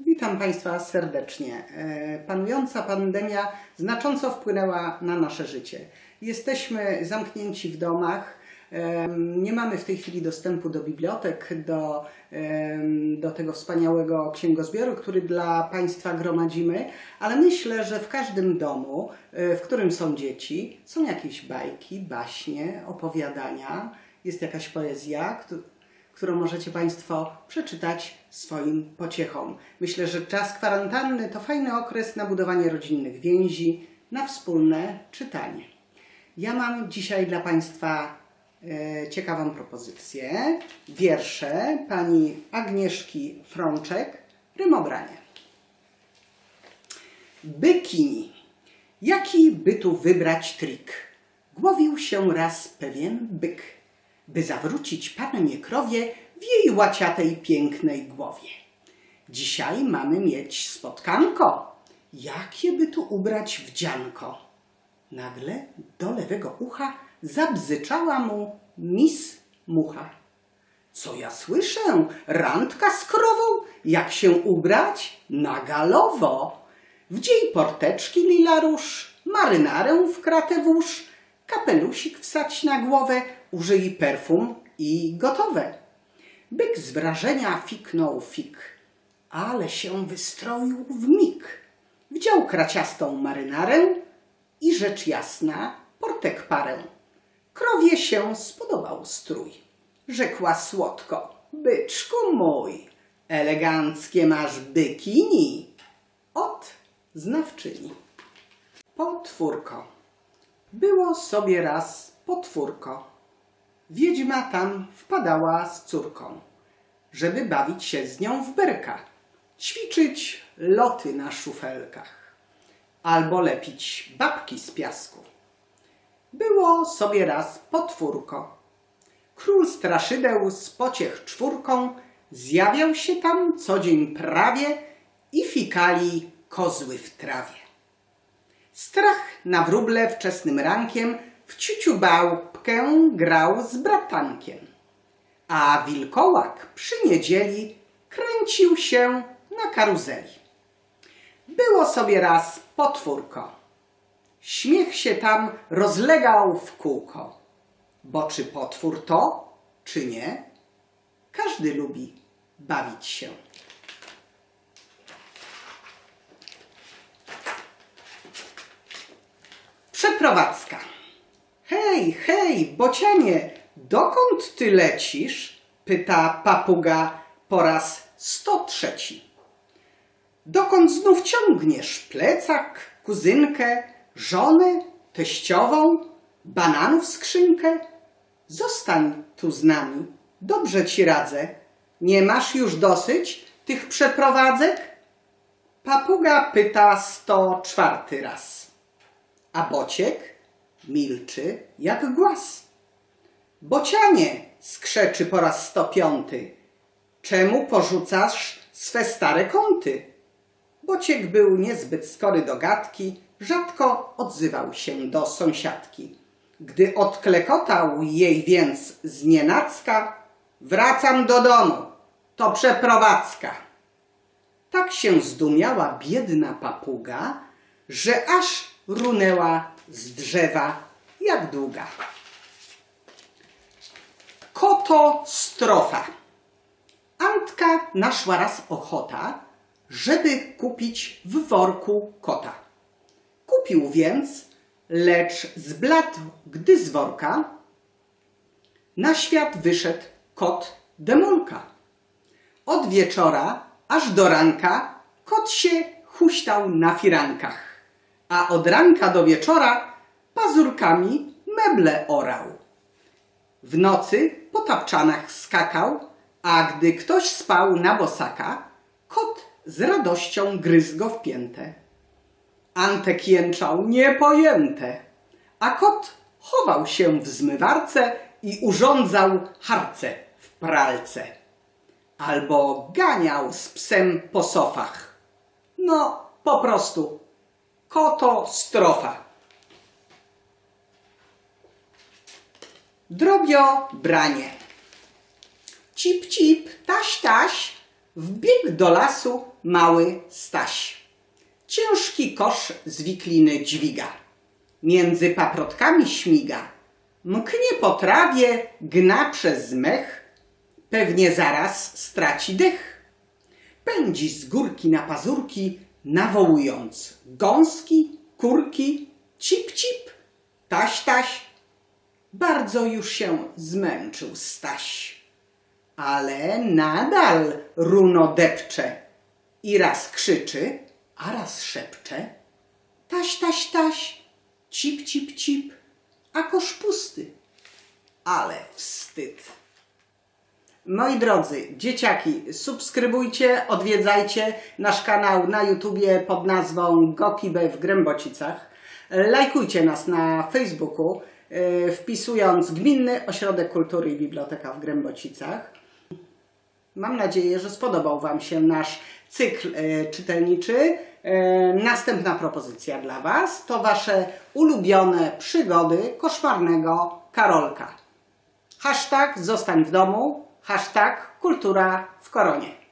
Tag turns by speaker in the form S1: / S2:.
S1: Witam Państwa serdecznie. E, Panująca pandemia znacząco wpłynęła na nasze życie. Jesteśmy zamknięci w domach. em, Nie mamy w tej chwili dostępu do bibliotek, do, em, do tego wspaniałego księgozbioru, który dla Państwa gromadzimy, ale myślę, że w każdym domu, e, w którym są dzieci, są jakieś bajki, baśnie, opowiadania, jest jakaś poezja, którą możecie Państwo przeczytać swoim pociechom. Myślę, że czas kwarantanny to fajny okres na budowanie rodzinnych więzi, na wspólne czytanie. Ja mam dzisiaj dla Państwa e, ciekawą propozycję. Wiersze pani Agnieszki Frączek, Rymobranie. Bykini. Jaki by tu wybrać trik? Głowił się raz pewien byk, by zawrócić pannie krowie w jej łaciatej pięknej głowie. Dzisiaj mamy mieć spotkanko. Jakie by tu ubrać wdzianko? Nagle do lewego ucha zabzyczała mu mis mucha. Co ja słyszę? Randka z krową? Jak się ubrać? Na galowo. Wdziej porteczki lila róż, marynarę w kratę włóż, kapelusik wsać na głowę, użyj perfum i gotowe. Byk z wrażenia fiknął fik, ale się wystroił w mig. Wdział kraciastą marynarę i rzecz jasna portek parę. Krowie się spodobał strój. Rzekła słodko, byczku mój, eleganckie masz bykini. Od znawczyni. Potwórko. Było sobie raz potwórko. Wiedźma tam wpadała z córką, żeby bawić się z nią w berka, ćwiczyć loty na szufelkach albo lepić babki z piasku. Było sobie raz potwórko. Król straszydeł z pociech czwórką zjawiał się tam co dzień prawie i fikali kozły w trawie. Strach na wróble wczesnym rankiem w ciuciu bałpkę grał z bratankiem. A wilkołak przy niedzieli kręcił się na karuzeli. Było sobie raz potwórko. Śmiech się tam rozlegał w kółko. Bo czy potwór to, czy nie, każdy lubi bawić się. Przeprowadzka. Hej, hej, bocianie, dokąd ty lecisz? Pyta papuga po raz sto trzeci. Dokąd znów ciągniesz plecak, kuzynkę, żonę, teściową, bananów skrzynkę? Zostań tu z nami, dobrze ci radzę. Nie masz już dosyć tych przeprowadzek? Papuga pyta sto czwarty raz, a bociek milczy jak głaz. Bocianie, skrzeczy po raz sto piąty, czemu porzucasz swe stare kąty? Bociek był niezbyt skory do gadki, rzadko odzywał się do sąsiadki. Gdy odklekotał jej więc znienacka, wracam do domu, to przeprowadzka. Tak się zdumiała biedna papuga, że aż runęła z drzewa jak długa. Koto strofa. Antka naszła raz ochota, żeby kupić w worku kota. Kupił więc, lecz zbladł, gdy z worka na świat wyszedł kot demolka. Od wieczora aż do ranka kot się huśtał na firankach, a od ranka do wieczora pazurkami meble orał. W nocy po tapczanach skakał, a gdy ktoś spał na bosaka, kot z radością gryzł go w piętę. Antek jęczał niepojęte, a kot chował się w zmywarce i urządzał harce w pralce. Albo ganiał z psem po sofach. No, po prostu, koto strofa. Drobio branie. Cip, cip, taś, taś, wbiegł do lasu mały Staś. Ciężki kosz z wikliny dźwiga. Między paprotkami śmiga. Mknie po trawie, gna przez mech. Pewnie zaraz straci dech. Pędzi z górki na pazurki, nawołując gąski, kurki, cip, cip, taś, taś. Bardzo już się zmęczył Staś, ale nadal runo depcze i raz krzyczy, a raz szepcze. Taś, taś, taś, cip, cip, cip, a kosz pusty. Ale wstyd. Moi drodzy, dzieciaki, subskrybujcie, odwiedzajcie nasz kanał na YouTubie pod nazwą Gokibę w Grębocicach. Lajkujcie nas na Facebooku, e, wpisując Gminny Ośrodek Kultury i Biblioteka w Grębocicach. Mam nadzieję, że spodobał Wam się nasz cykl e, czytelniczy. E, następna propozycja dla Was to Wasze ulubione przygody koszmarnego Karolka. Hashtag zostań w domu, hashtag kultura w koronie.